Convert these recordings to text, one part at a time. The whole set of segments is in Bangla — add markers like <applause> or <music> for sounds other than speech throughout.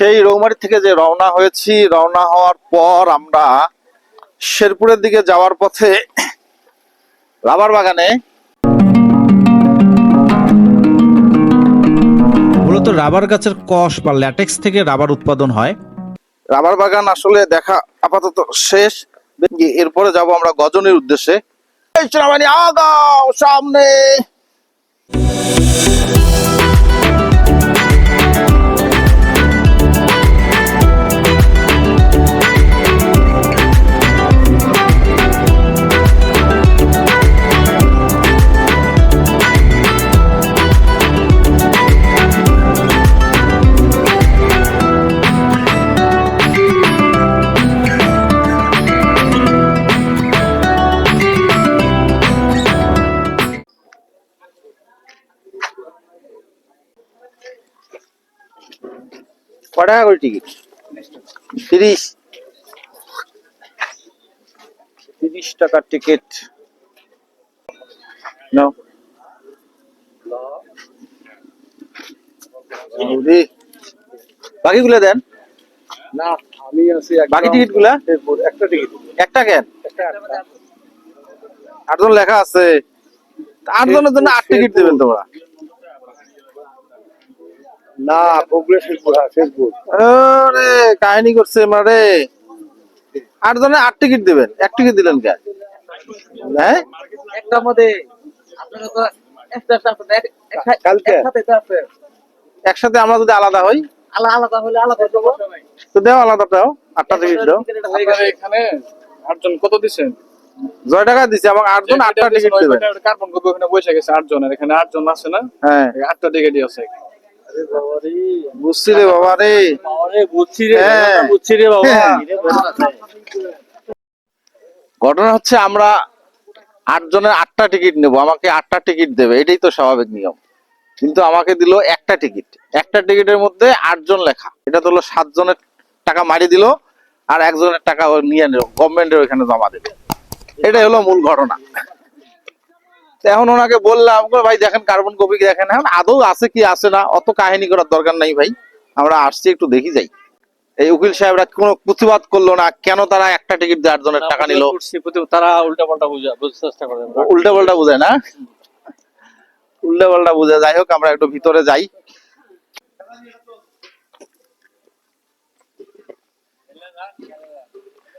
সেই রৌমারি থেকে যে রওনা হয়েছি রওনা হওয়ার পর আমরা শেরপুরের দিকে যাওয়ার পথে রাবার বাগানে মূলত রাবার গাছের কষ বা ল্যাটেক্স থেকে রাবার উৎপাদন হয়। রাবার বাগান আসলে দেখা আপাতত শেষ। এরপরে যাব আমরা গজনের উদ্দেশ্যে। আগাও সামনে! কয় টাকা করে টিকিট তিরিশ। তিরিশ টাকার টিকিট নাও। বাকিগুলো দেন। না আমি আছি বাকি টিকিটগুলা একটা টিকিট একটা কেন আটজন লেখা আছে। আটজনের জন্য আট টিকিট দেবেন তোমরা। না শেরপুর হ্যাঁ শেরপুর। আরে কাহিনী করছে মারে আটজনে আট টিকিট দেবেন। এক টিকিট দিলেন কে? হ্যাঁ? একটার মধ্যে আপনারা তো একটা কালকে? একসাথে আমরা যদি আলাদা হই? আলাদা আলাদা হলে আলাদা দেবো। তো দেও আলাদা দাও আটটা টিকিট দাও। এখানে আটজন কত দিছেন জয় টাকা দিছে। আমাকে আটজন আটটা টিকিট দেবেন। কার্বন কপি ওখানে বসে গেছে আটজন। আর এখানে আটজন আছে না? হ্যাঁ। আটটা টিকিটই আছে। বুঝছি রে বাবা রে। বুঝছি হ্যাঁ। বুঝছি রে বাবা। হ্যাঁ। ঘটনা হচ্ছে আমরা আটজনের আটটা টিকিট নেব আমাকে আটটা টিকিট দেবে এটাই তো স্বাভাবিক নিয়ম। কিন্তু আমাকে দিল একটা টিকিট। একটা টিকিটের মধ্যে আটজন লেখা। এটা তো হলো সাতজনের টাকা মারি দিল আর একজনের টাকা নিয়ে নিল গভর্নমেন্টের ওইখানে জমা দেবে। এটাই হলো মূল ঘটনা। এখন ওনাকে বললাম ভাই দেখেন কার্বন কপি দেখেন এখন আদৌ আছে কি আছে না? অত কাহিনী করার দরকার নাই ভাই। আমরা আসছি একটু দেখি যাই। এই উকিল সাহেবরা কোনো প্রতিবাদ করল না কেন তারা একটা টিকিট দিয়ে আটজনের টাকা নিল? তারা উল্টা পাল্টা বুঝা বুঝতে চেষ্টা করে। উল্টা পাল্টা বুঝায় না? উল্টা পাল্টা বুঝে যাই হোক আমরা একটু ভিতরে যাই।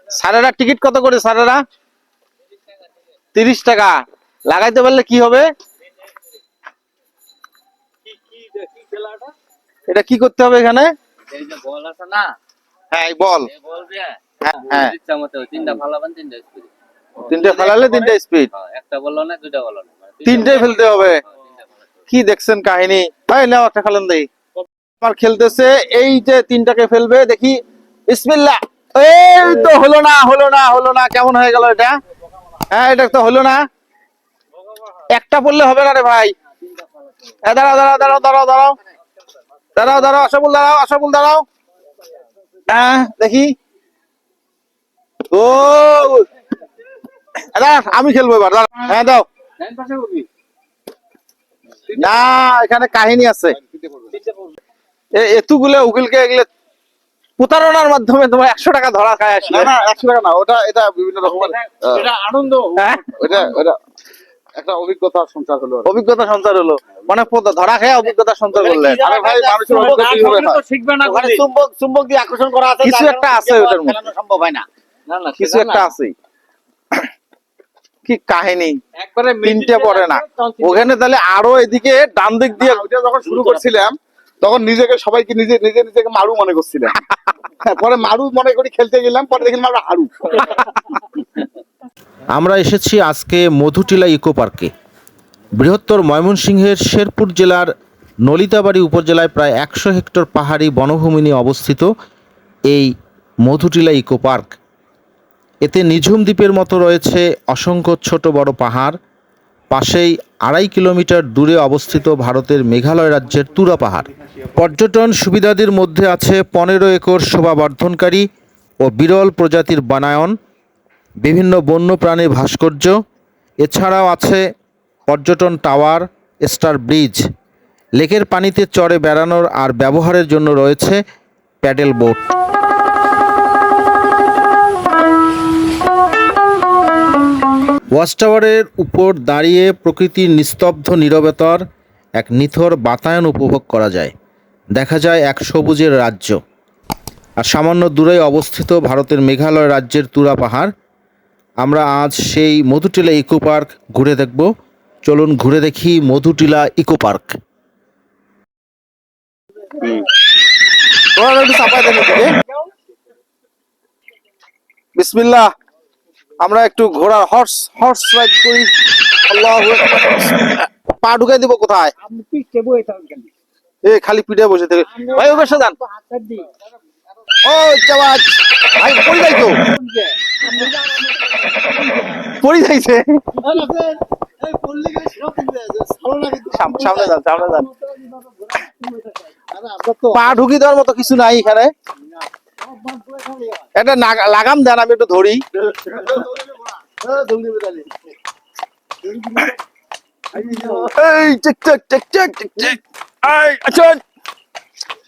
স্যারেরা টিকিট কত করে স্যারেরা? তিরিশ টাকা। লাগাইতে পারলে কি হবে? এটা কি করতে হবে এখানে? বল আছে না? হ্যাঁ এই বল। এই বল দিয়ে হ্যাঁ ইচ্ছা মতো তিনটা ফালাবেন তিনটা স্পিড তিনটে ফেলালে তিনটে স্পিড একটা বলল না দুইটা বলল না ফেলতে হবে। তিনটা ফেলাতে হবে। কি দেখছেন কাহিনী? ভাই নাও একটা খেলেন দেই। আমার খেলতেছে এই যে তিনটাকে ফেলবে দেখি। বিসমিল্লাহ। এই তো হলো না হলো না হলো না। কেমন হয়ে গেল এটা? হ্যাঁ এটা তো হলো না। একটা পড়লে হবে না রে ভাই। দাঁড়াও দাঁড়াও দাঁড়াও দাঁড়াও দাঁড়াও। দাঁড়াও দাঁড়াও আশাবুল দাঁড়াও আশাবুল দাঁড়াও। হ্যাঁ দেখি। ও দাঁড়া, আমি খেলব এবার দাঁড়া। হ্যাঁ দাও। ডান পাশে করবি না এখানে কাহিনী আছে। এ- এতুগুলো উকিলকে এগুলো প্রতারণার মাধ্যমে তোমার একশো টাকা ধরা খায় আসলে। না একশো টাকা না ওটা এটা বিভিন্ন রকমের এটা আনন্দ। হ্যাঁ? ওটা ওটা। একটা অভিজ্ঞতা সঞ্চার হলো অভিজ্ঞতা সঞ্চার হলো। মানে ধরা খেয়ে অভিজ্ঞতা সঞ্চার করলেন। আরে ভাই মানুষের অভিজ্ঞতা হবে? না শিখবে না ওখানে চুম্বক চুম্বক দিয়ে আকর্ষণ করা আছে কিছু একটা আছে ওটার মধ্যে। সম্ভব হয় না। না না কিছু একটা আছে। কি কাহিনী? একবারে তিনটে পড়ে না। ওখানে তাহলে আরও এদিকে ডান দিক দিয়ে ওইটা যখন শুরু করছিলাম তখন নিজেকে সবাইকে নিজে নিজে নিজেকে মারু মনে করছিলাম। <laughs> পরে মারু মনে করি খেলতে গেলাম পরে দেখলাম আমরা হারু। <laughs> আমরা এসেছি আজকে মধুটিলা ইকো পার্কে। বৃহত্তর ময়মনসিংহের শেরপুর জেলার নলিতাবাড়ি উপজেলায় প্রায় একশো হেক্টর পাহাড়ি বনভূমি নিয়ে অবস্থিত এই মধুটিলা ইকো পার্ক। এতে নিঝুম দ্বীপের মতো রয়েছে অসংখ্য ছোট বড় পাহাড়, পাশেই আড়াই কিলোমিটার দূরে অবস্থিত ভারতের মেঘালয় রাজ্যের তুরা পাহাড়। পর্যটন সুবিধাদির মধ্যে আছে পনেরো একর শোভাবর্ধনকারী ও বিরল প্রজাতির বানায়ন বিভিন্ন বন্যপ্রাণীর ভাস্কর্য, এছাড়াও আছে পর্যটন টাওয়ার, স্টার ব্রিজ। লেকের পানিতে চড়ে বেড়ানোর আর ব্যবহারের জন্য রয়েছে প্যাডেল বোট। ওয়াচ টাওয়ারের উপর দাঁড়িয়ে প্রকৃতির নিস্তব্ধ নীরবতার এক নিথর বাতায়ন উপভোগ করা যায়। দেখা যায় এক সবুজের রাজ্য। আর সামান্য দূরে অবস্থিত ভারতের মেঘালয় রাজ্যের তুরা পাহাড়। আমরা আজ সেই মধুটিলা ইকো পার্ক ঘুরে দেখব। চলুন ঘুরে দেখি মধুটিলা ইকো পার্ক। বিসমিল্লাহ। আমরা একটু ঘোড়ার হর্স হর্স রাইড করি। আল্লাহু পা ঢুকাই দিব কোথায়? এ খালি পিঠে বসে থেকে। ভাই সাজান হাতের দিক ও জাওয়াজ ভাই পড়ি যাই তো। পড়ি যাইছে। সামনে যান সামনে যান। পা ঢুকি দেওয়ার মতো কিছু নাই এখানে। এটা লাগাম দেন আমি একটু ধরি।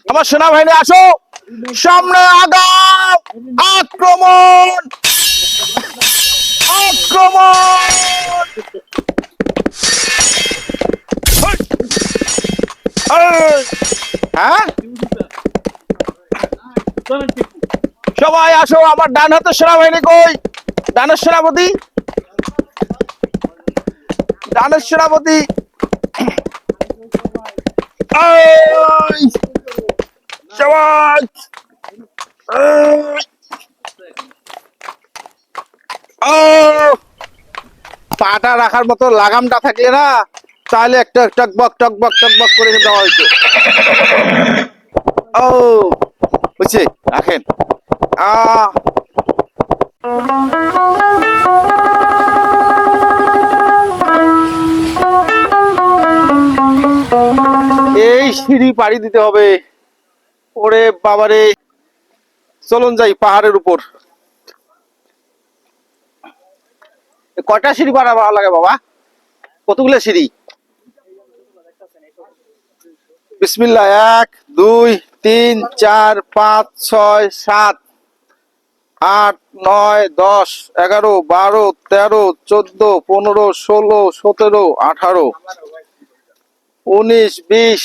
আমার সেনাবাহিনী আসো। সামনে আগাম আক্রমণ! আক্রমণ সবাই আসো আমার ডান হাতে সেনাবাহিনী কই? ডানের সেনাপতি? ডানের সেনাপতি? সবাই এই! ও! পাটা রাখার মতো লাগামটা থাকলে না, তাহলে একটা টকবক টকবক টকবক করে দেওয়া হইতো ও, বুঝছি, রাখেন। আহ এই সিঁড়ি পাড়ি দিতে হবে। ওরে বাবারে, চলুন যাই পাহাড়ের উপর এ কয়টা সিঁড়ি পাড়া ভালো লাগে বাবা? কতগুলো সিঁড়ি? বিসমিল্লাহ, এক, দুই, তিন, চার, পাঁচ, ছয়, সাত, আট, নয়, দশ, এগারো, বারো, তেরো, চোদ্দ, পনেরো, ষোলো, সতেরো, আঠারো, উনিশ, বিশ